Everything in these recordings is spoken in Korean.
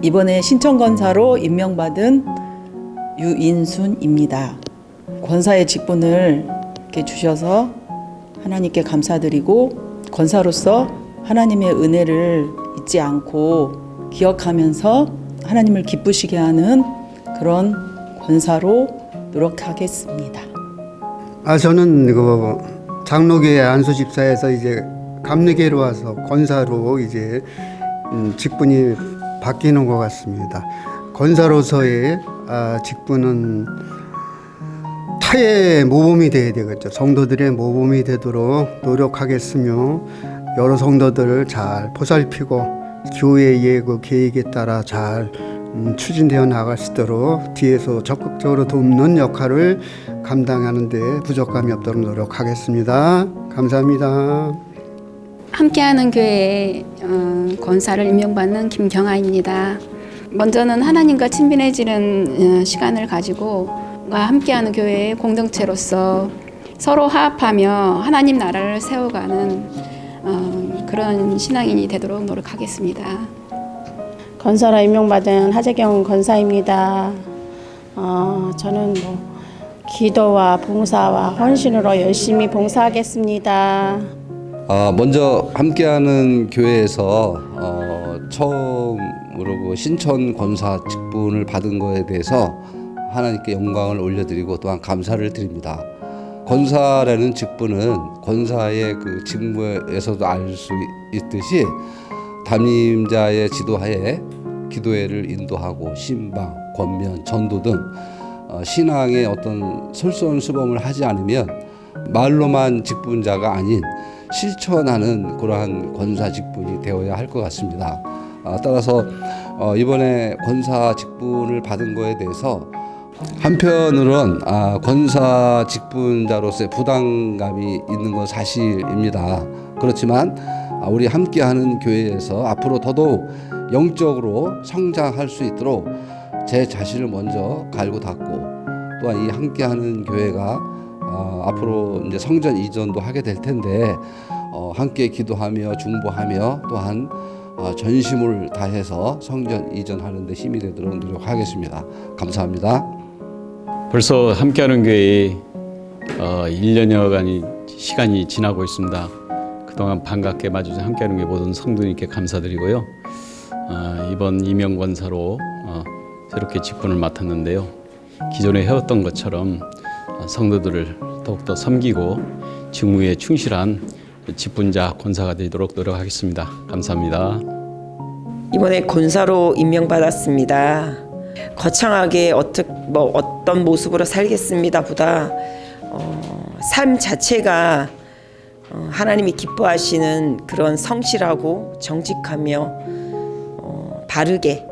이번에 신천권사로 임명받은 유인순입니다. 권사의 직분을 이렇게 주셔서 하나님께 감사드리고 권사로서 하나님의 은혜를 잊지 않고 기억하면서 하나님을 기쁘시게 하는 그런 권사로 노력하겠습니다. 아 저는 그 장로교회 안수 집사에서 이제 감리교로 와서 권사로 이제 음, 직분이 바뀌는 것 같습니다. 권사로서의 아, 직분은 타의 모범이 되어야 되겠죠. 성도들의 모범이 되도록 노력하겠으며 여러 성도들을 잘 보살피고 교회의 그 계획에 따라 잘 음, 추진되어 나갈 수 있도록 뒤에서 적극적으로 돕는 역할을 감당하는데 부족함이 없도록 노력하겠습니다. 감사합니다. 함께하는 교회의 어, 권사를 임명받는 김경아입니다. 먼저는 하나님과 친밀해지는 어, 시간을 가지고 함께하는 교회의 공동체로서 서로 화합하며 하나님 나라를 세워가는 어, 그런 신앙인이 되도록 노력하겠습니다. 건설로 임명받은 하재경 권사입니다. 어, 저는 뭐 기도와 봉사와 헌신으로 열심히 봉사하겠습니다. 아, 먼저 함께하는 교회에서 어, 처음으로 그 신천 권사 직분을 받은 거에 대해서 하나님께 영광을 올려드리고 또한 감사를 드립니다. 권사라는 직분은 권사의 그 직무에서도 알 수 있듯이 담임자의 지도하에 기도회를 인도하고 신방, 권면, 전도 등 어, 신앙의 어떤 솔선수범을 하지 않으면 말로만 직분자가 아닌 실천하는 그러한 권사 직분이 되어야 할 것 같습니다. 아, 따라서 어, 이번에 권사 직분을 받은 거에 대해서 한편으론 아, 권사 직분자로서의 부담감이 있는 건 사실입니다. 그렇지만 아, 우리 함께하는 교회에서 앞으로 더더욱 영적으로 성장할 수 있도록 제 자신을 먼저 갈고 닦고 또한 이 함께하는 교회가 어, 앞으로 이제 성전 이전도 하게 될 텐데 어, 함께 기도하며 중보하며 또한 어, 전심을 다해서 성전 이전하는 데 힘이 되도록 노력하겠습니다. 감사합니다. 벌써 함께하는 교회에 어, 1년여간이 시간이 지나고 있습니다. 그동안 반갑게 맞으신 함께하는 교회 모든 성도님께 감사드리고요. 어, 이번 임명 권사로 어, 새롭게 직분을 맡았는데요. 기존에 해왔던 것처럼 어, 성도들을 더욱더 섬기고 직무에 충실한 직분자 권사가 되도록 노력하겠습니다. 감사합니다. 이번에 권사로 임명받았습니다. 거창하게 어떻 뭐 어떤 모습으로 살겠습니다보다 어, 삶 자체가 어, 하나님이 기뻐하시는 그런 성실하고 정직하며 어, 바르게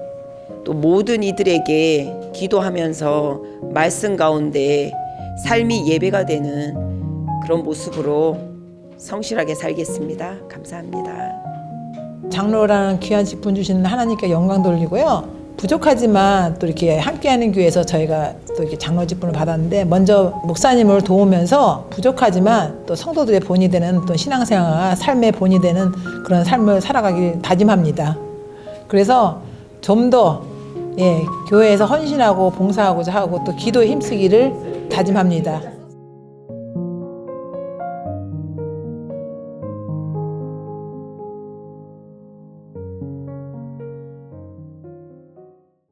또 모든 이들에게 기도하면서 말씀 가운데 삶이 예배가 되는 그런 모습으로 성실하게 살겠습니다. 감사합니다. 장로라는 귀한 직분 주시는 하나님께 영광 돌리고요. 부족하지만 또 이렇게 함께하는 교회에서 저희가 또 이렇게 장로 직분을 받았는데 먼저 목사님을 도우면서 부족하지만 또 성도들의 본이 되는 또 신앙생활 삶의 본이 되는 그런 삶을 살아가길 다짐합니다. 그래서 좀 더 예, 교회에서 헌신하고 봉사하고자 하고 또 기도에 힘쓰기를 다짐합니다.